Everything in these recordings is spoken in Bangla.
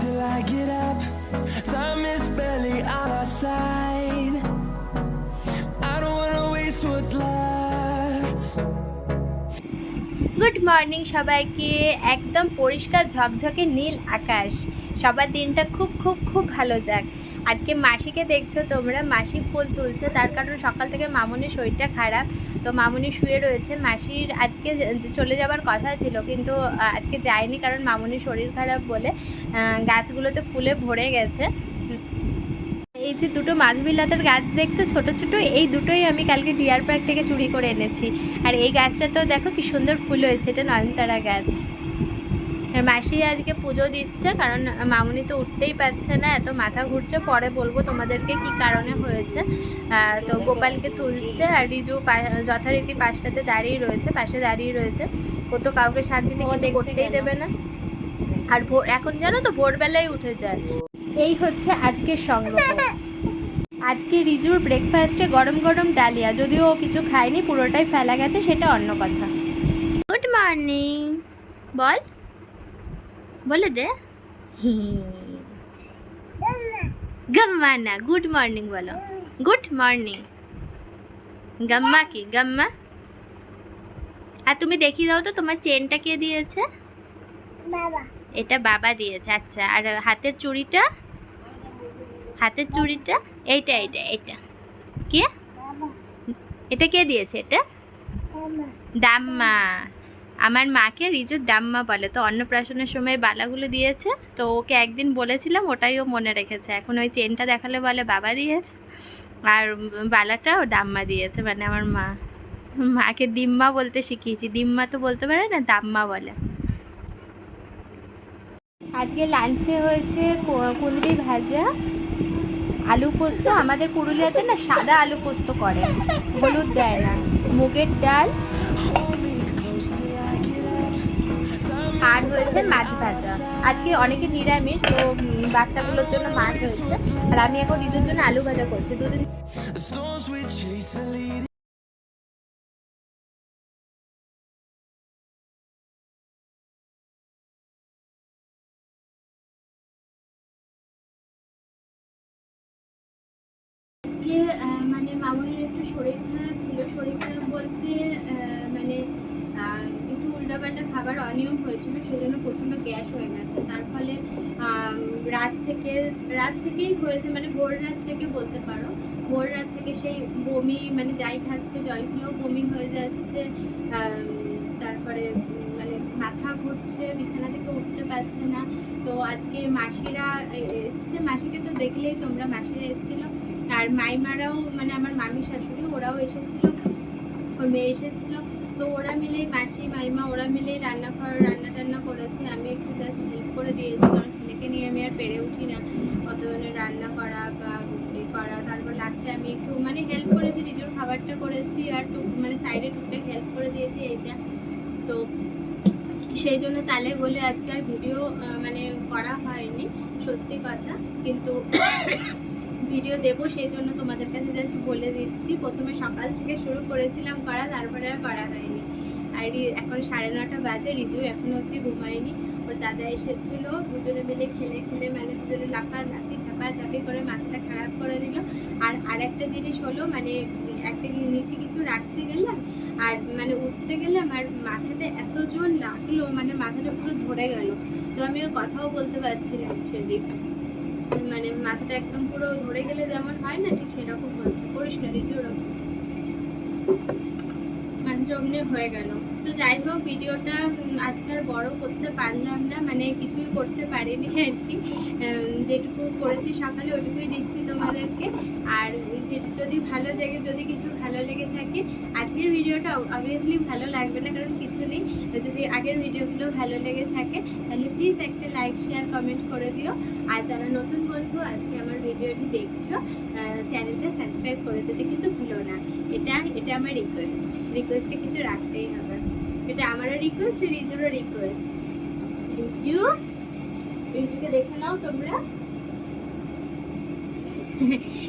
till I get up. Time is barely on our side. I don't wanna waste what's left. Good morning সবাইকে একদম পরিষ্কার ঝকঝকে নীল আকাশ সবার দিনটা খুব খুব খুব ভালো যাক। আজকে মাসিকে দেখছ তোমরা, মাসি ফুল তুলছে, তার কারণ সকাল থেকে মামুনির শরীরটা খারাপ। তো মামুনি শুয়ে রয়েছে। মাসির আজকে চলে যাবার কথা ছিল, কিন্তু আজকে যায়নি কারণ মামুনির শরীর খারাপ বলে গাছগুলোতে ফুলে ভরে গেছে। এই যে দুটো মাধবীলতার গাছ দেখছ, ছোট ছোট, এই দুটোই আমি কালকে ডিয়ার পার্ক থেকে চুরি করে এনেছি। আর এই গাছটা তো দেখো কি সুন্দর ফুল হয়েছে, এটা নয়নতারা গাছ। মাসি আজকে পুজো দিচ্ছে কারণ মামুনি তো উঠতেই পারছে না এত মাথা ঘুরছে। পরে বলব তোমাদেরকে কি কারণে হয়েছে। তো গোপালকে তুলছে আর রিজু পা- যথারীতি পাশটাতে দাঁড়িয়ে রয়েছে পাশে দাঁড়িয়ে রয়েছে। ও তো কাউকে শান্তিতে কিছু করতেই দেবে না। আর ভোর এখন জানো তো ভোরবেলায় উঠে যায়। এই হচ্ছে আজকের সংগ্রহ। আজকে রিজুর ব্রেকফাস্টে গরম গরম ডালিয়া যদিও ও কিছু খায়নি পুরোটাই ফেলা গেছে সেটা অন্য কথা। গুড মর্নিং বল। বলে দে গাম্মা না গুড মর্নিং বলো গুড মর্নিং গাম্মা কি গাম্মা আর তুমি দেখিয়ে দাও তো তোমার চেনটা কে দিয়েছে বাবা এটা বাবা দিয়েছে আচ্ছা আর হাতের চুড়িটা হাতের চুড়িটা এইটা এইটা এইটা কে এটা কে দিয়েছে এটা দাম্মা আমার মাকে রিজুর দাম্মা বলে, তো অন্নপ্রাশনের সময় বালাগুলো দিয়েছে, তো ওকে একদিন বলেছিলাম, ওটাই ও মনে রেখেছে। এখন ওই চেনটা দেখালে বলে বাবা দিয়েছে, আর বালাটা ও দাম্মা দিয়েছে মানে আমার মা। মাকে দিম্মা বলতে শিখিয়েছি, দিম্মা তো বলতে পারে না, দাম্মা বলে। আজকে লাঞ্চে হয়েছে কুঁদরি ভাজা, আলু পোস্ত। আমাদের পুরুলিয়াতে না সাদা আলু পোস্ত করে, হলুদ দেয় না। মুগের ডাল আর হয়েছে মাছ ভাজা। আজকে অনেকে নিরামিষ তো বাচ্চাগুলোর জন্য মাছ হয়েছে। আর আমি এখন নিজের জন্য আলু ভাজা করছি। দুদিন. আজকে মানে মামুনির একটু শরীর খারাপ ছিল। শরীর খারাপ বলতে আহ, মানে একটু উল্টাপাল্টা খাবার অনিয়ম হয়েছিল সেই জন্য প্রচণ্ড গ্যাস হয়ে গেছে। তার ফলে রাত থেকে, রাত থেকেই হয়েছে মানে ভোর রাত থেকে বলতে পারো। ভোর রাত থেকে সেই বমি মানে যাই খাচ্ছে, জল বমি হয়ে যাচ্ছে তারপরে মানে মাথা ঘুরছে, বিছানা থেকে উঠতে পারছে না। তো আজকে মাসিরা এসছে, মাসিকে তো দেখলেই তোমরা মাসিরা এসেছিল। আর মাইমারাও মানে আমার মামি শাশুড়ি, ওরাও এসেছিল। ওর মেয়ে এসেছিল। তো ওরা মিলেই মাসি, মাইমা, ওরা মিলেই রান্না করা রান্না টান্না করেছে। আমি একটু জাস্ট হেল্প করে দিয়েছি, কারণ ছেলেকে নিয়ে আমি আর পেরে উঠি না। অত ধরনের রান্না করা বা এ করা, তারপর লাস্টে আমি একটু মানে হেল্প করেছি, নিজের খাবারটা করেছি আর টুক মানে সাইডে টুকটাক হেল্প করে দিয়েছি, এই যা। তো সেই জন্য তালে গলে আজকে আর ভিডিও মানে করা হয়নি, সত্যি কথা। কিন্তু ভিডিও দেবো, সেই জন্য তোমাদের কাছে জাস্ট বলে দিচ্ছি। প্রথমে সকাল থেকে শুরু করেছিলাম করা, তারপরে আর করা হয়নি। আর এখন সাড়ে নটা বাজে, রিজু এখনও অবধি ঘুমায়নি। ওর দাদা এসেছিল, দুজনে মিলে খেলে খেলে মানে দুজনে লাফা, লাফি, ঝাপি করে মাথাটা খারাপ করে দিল। আর আরেকটা জিনিস হলো মানে একটা নিচে কিছু রাখতে গেলাম, আর মানে উঠতে গেলাম, আর মাথাটা এত জোর লাগল মানে মাথাটা পুরো ধরে গেল। তো আমি কথাও বলতে পারছি না অ্যাকচুয়ালি মানে মাথাটা একদম পুরো ধরে গেলে যেমন হয় না, ঠিক সেরকম হচ্ছে পরিষ্কার ঋতু ওরকম। অমনি হয়ে গেল। তো যাই হোক, ভিডিওটা আজকে আর বড় করতে পারলাম না মানে কিছুই করতে পারিনি আর কি। যেটুকু করেছি সকালে ওইটুকুই দিচ্ছি তোমাদেরকে। আর যদি ভালো লেগে যদি কিছু ভালো লেগে থাকে, আজকের ভিডিওটা অবভিয়াসলি ভালো লাগবে না, কারণ কিছু নেই। যদি আগের ভিডিওগুলো ভালো লেগে থাকে, তাহলে প্লিজ একটা লাইক শেয়ার কমেন্ট করে দিও। আর যারা নতুন বন্ধু, আজকে আমার ভিডিওটি দেখছ চ্যানেলটা সাবস্ক্রাইব করে যেতে কিন্তু ভুলো না। এটা এটা আমার রিকোয়েস্ট রিকোয়েস্টটা কিন্তু রাখতেই হবে। এটা আমারও রিকোয়েস্ট রিজুরও রিকোয়েস্ট রিজু রিজুকে দেখে নাও তোমরা।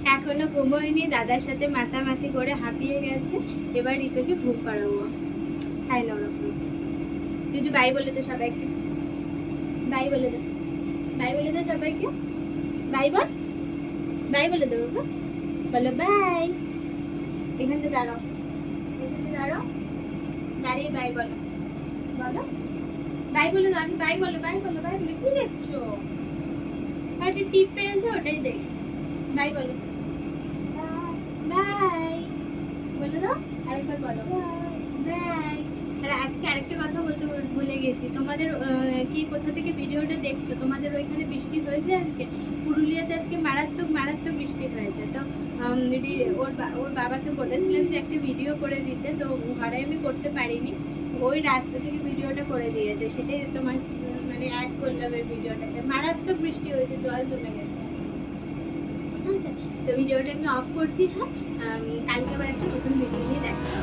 এখনও ঘুমোয়নি, দাদার সাথে মাতামাতি করে হাঁপিয়ে গেছে। এবার রিতুকে ঘুম পাড়াবো খায় না ওরকম। রিজু বাই বলে দে সবাইকে। বাই বলে দে। বাই বলে দাও সবাইকে। By ball. বাই বলে দেবো বাবা। বলো বাই এখানটা দাঁড়াও। এখানটা দাঁড়াও। দাঁড়িয়ে বাই বলো। বলো। বাই বলে দাও। আমি বাই বলো বাই বলো বাই বলো। কি দেখছ? একটা টিপ পেয়েছে, ওটাই দেখছি। বাই বলো। বাই বলে দাও আরেকবার বলো। বাই আর, আজকে আরেকটা কথা বলতে ভুলে গেছি। তোমাদের কি, কোথা থেকে ভিডিওটা দেখছ? তোমাদের ওইখানে বৃষ্টি হয়েছে আজকে? পুরুলিয়াতে আজকে মারাত্মক মারাত্মক বৃষ্টি হয়েছে। তো ওর ওর বাবাকে বলেছিলাম যে একটা ভিডিও করে দিতে, তো ঘরে আমি করতে পারিনি। ওই রাস্তা থেকে ভিডিওটা করে দিয়েছে। সেটাই তোমার মানে অ্যাড করলাম এই ভিডিওটাতে। মারাত্মক বৃষ্টি হয়েছে, জল জমে গেছে। তো ভিডিওটা আমি অফ করছি হ্যাঁ? কালকে আবার একটা নতুন ভিডিও নিয়ে দেখা